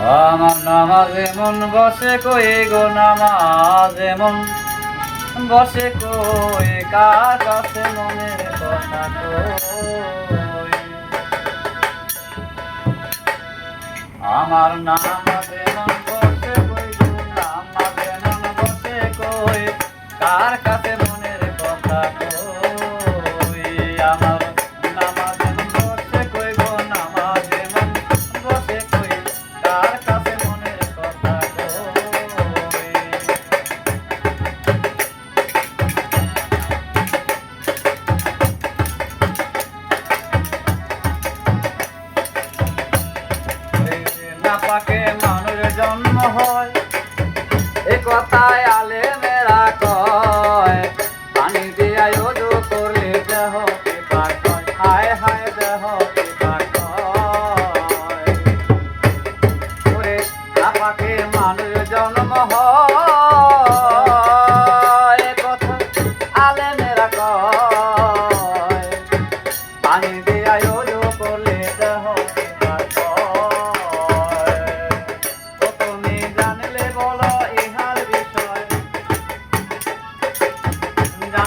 আমার নামাজ এমন বসে কই গো নামাজ? এমন বসে কই? কার কাছে কথা আমার নামাজ এমন বসে কই গো নামাজ এমন বসে কই? কার কাছে না পাকে মানুষের জন্ম হয়। এ কথায়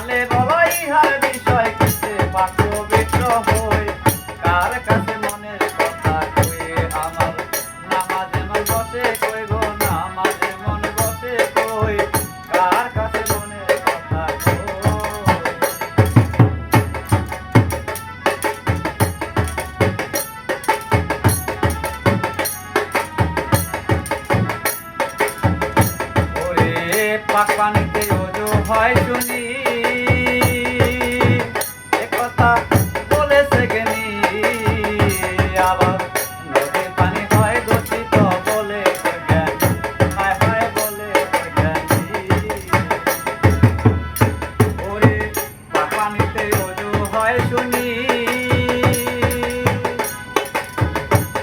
জানলে বলো ইহার বিষয় পাত্র বিত্র হই? কার কাছে মনের কথা কই? আমার নামাজ এমন বসে কই গো? নামাজ এমন বসে কই? কার কাছে মনের কথা কই? পাক পানিতে ওজো হয় শুনি।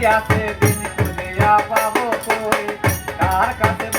গিয়াছে দিন খুঁজিয়া পাবো কই? কার কাছে